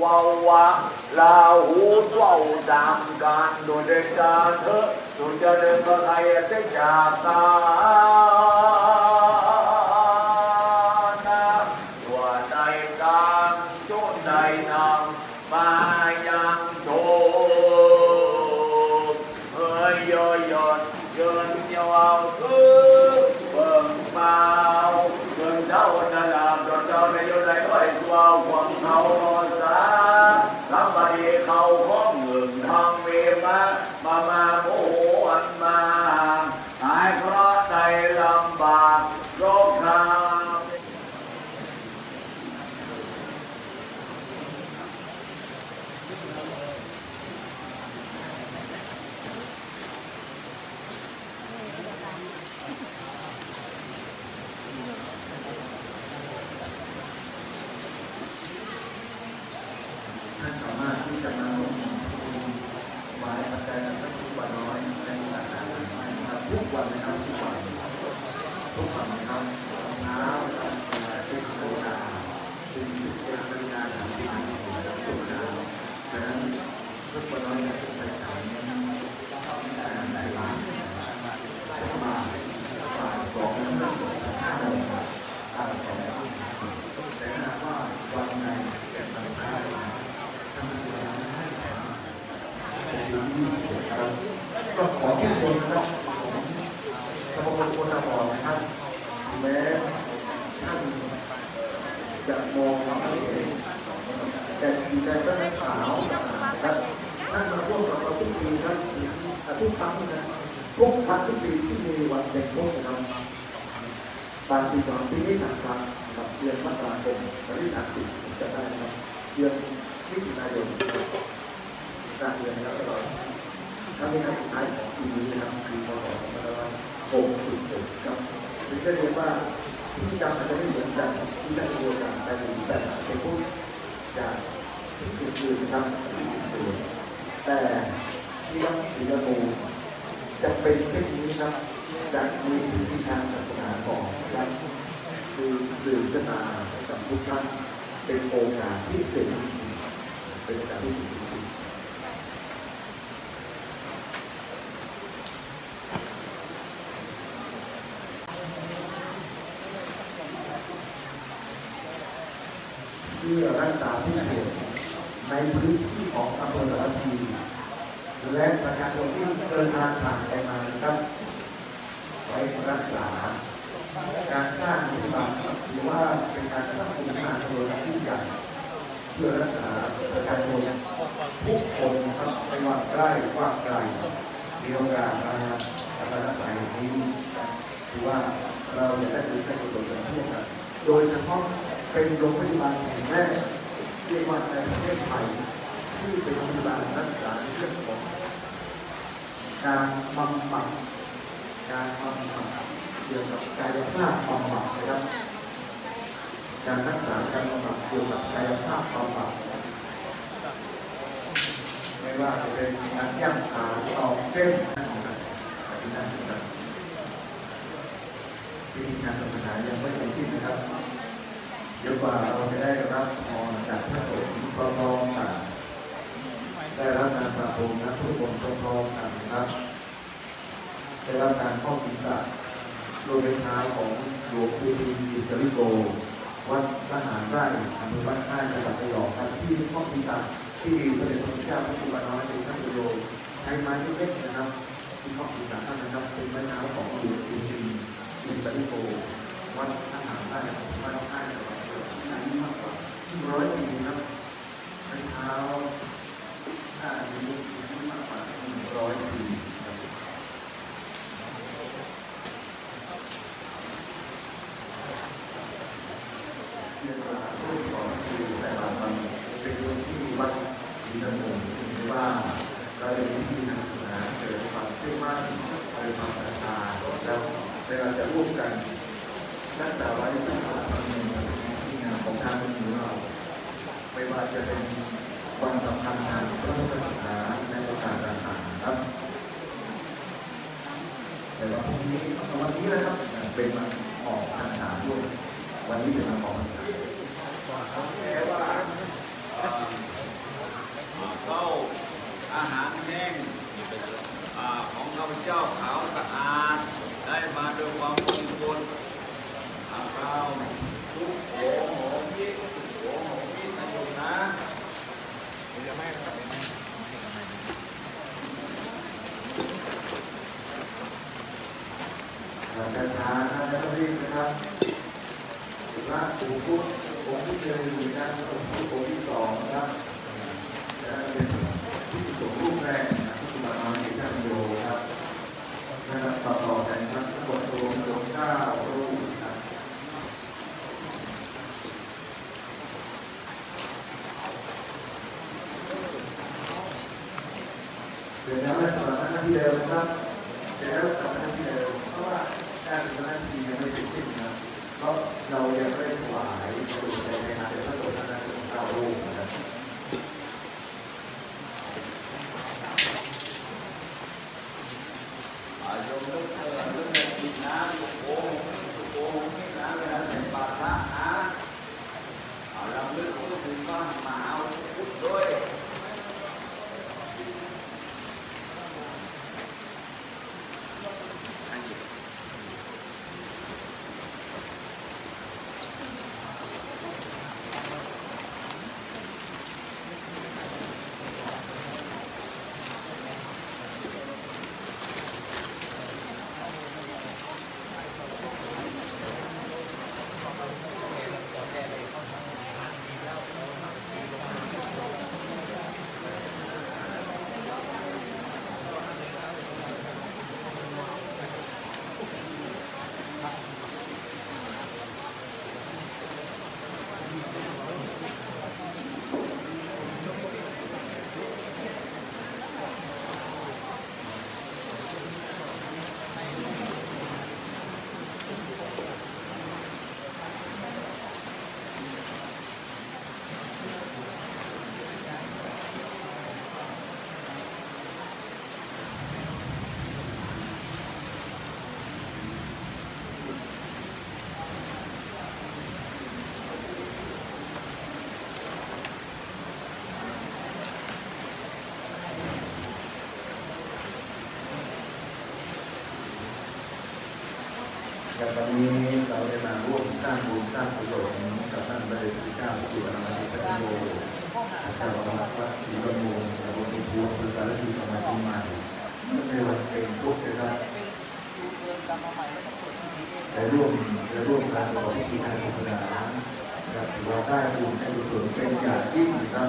qua qua là hú tàu tạm can đồ đề thơ đồ cho nên có thầy sẽ trả ta. Yo, yo, yo, yo, yo, yo, yo, yo, yo, yo, yo, yo, yo, yo, yo, ทุกวันนะครับเช้านะครับเป็นโคดาเป็นเป็นปริญญาสามปีนะครับทุกเช้าดังนั้นทุกวันน้อยเนี่ยไปทำแต่ไหนบ้างมาบ่ายสองนะครับห้าโมงห้าสองแต่ถ้าหากว่าวันไหนเกิดปัญหา ก็ขอชื่นชมนะครับสมคมคนตาบอดนะครับแม้ท่านจะมองเราไม่เห็นแต่จิตใจก็ไม่ขาวนะครับท่านมาร่วมกับเราทุกปีครับ ทุกครั้งนะทุกครั้งทุกปีที่มีวันเด็กโลกนะครับบางปีสองปีนี้หนักครั้งกับเดือนมกราคมวันที่สามสิบจะได้ครับเดือนมิถุนายนกลางเดือนแล้วก็ตลอดครั้งนี้ครั้สุดท้ายของปีนี้นะครับคือพศ2566ครับถึงจะเรียกว่าพิธีกรรมอาจจะไม่เหมือนกันที่ได้ตัวกันแต่หนึ่งแต่เป็นผู้จากที่อื่นๆนะครับที่อื่นๆแต่ที่วัดศรีละโมจะเป็นเช่นนี้ครับจะมีพิธีทางศาสนาของวัดคือสื่อขึ้นมาให้กับทุกท่านเป็นโอกาสที่เกิดเป็นโอกาสที่ดีจริงๆเพื่อรักษาผู้ป่วยในพื้นที่ของอำเภอสารพีและประชาชนที่เดินทางผ่านไปมานะครับ ไว้รักษา การสร้างปฏิบัติหรือว่าเป็นการสร้างคุณค่าโดยที่ใหญ่ พื่อรักษาประชาชนทุกคนนะครับไม่ว่าใกล้ว่าไกลมีโอกาสมาการรักษาอย่างนี้ถือว่าเราจะได้รู้จักตัวตนทั่วกันโดยเฉพาะเป็นโรงพยาบาลแห่งแรกเรียกว่าในประเทศไทยที่เป็นโรงพยาบาลรักษาเรื่องของการบำบัดการบำบัดเกี่ยวกับกายภาพบำบัดนะครับ การรักษาการบำบัดเกี่ยวกับกายภาพบำบัดไม่ว่าจะเป็นการย่ำขาตอกเส้นที่นั่นนะครับวิธีการศาสนายังไม่เป็นที่นะครับเดี๋ยวกว่าเราจะได้รับพรจากพระสงฆ์พร้อมๆกันได้รับการประพรมนะทุกคนพร้อมๆกันนะครับได้รับการข้อศีรษะโดยเป็นเท้าของหลวงปู่ดีสริโก วัดทหารไร่อำเภอบ้านค่ายจังหวัดระยองครับที่ข้อศีรษะที่พระเดชพระคุณเจ้าพระจุลน้อยเป็นท่านโยใช้ไม้เล็กๆนะครับ ที่ข้อศีรษะท่านนะครับเป็นไม้เท้าของหลวงปู่ดีอิสริโกวัดทหารไร่วัดค่ายจังหวัดระยองที่อายุมากกว่าร้อยปีครับไม้เท้าถ้าอายุมากกว่าหนึ่งร้อยปีครับ เรื่องราวของคือแต่ละวันเป็นเรื่องที่วัดดินดงหรือว่าเราได้มีที่ทางศาสนาเกิดความเชื่อมั่นเกิดความศรัทธา แล้วเราจะร่วมกันรักษาไว้ซึ่งสถาบันที่งานของทางมือเรา ไม่ว่าจะเป็นวันสำคัญทางพระพุทธศาสนาในโอกาสต่างๆครับ แต่ว่าพรุ่งนี้วันนี้นะครับเป็นวันออกพรรษาด้วยวันนี้เป็นวันออกพรรษาแม้ว่าเข้าอาหารแห้งของข้าพเจ้าขาวสะอาด ได้มาด้วยความบริสุทธิ์อาข้าวทุกโหโหมิทุกโหโหมินะโยมนะเราจะทานนะไม่ต้องรีบนะครับพระปู่พุทธองค์ที่เจออยู่นะค์ที่องค์ที่สองนะครับและเป็นที่สุดรูปแรกนะที่มามาในท่านโยครับนะครับต่อต่อ กันครับทั้งหมดรวมรวมเก้ารูปนะเดี๋ยวแล้วกลับมาหน้าที่เดิมนะครับ แต่ตอนนี้เราได้มาร่วมสร้างบุญสร้างกุศลกับท่านพระเดชพระเจ้าสุวรรณมัยพระโยเจ้าอาวาสวัดศรีบำรุงตำบลอินทวงคือสารพีจังหวัดเชียงใหม่ไม่ในวันเป็นทุกข์นะครับแต่ร่วมและร่วมการประกอบพิธีทางศาสนาครับถือว่าได้บุญได้กุศลเป็นอย่างยิ่งครับ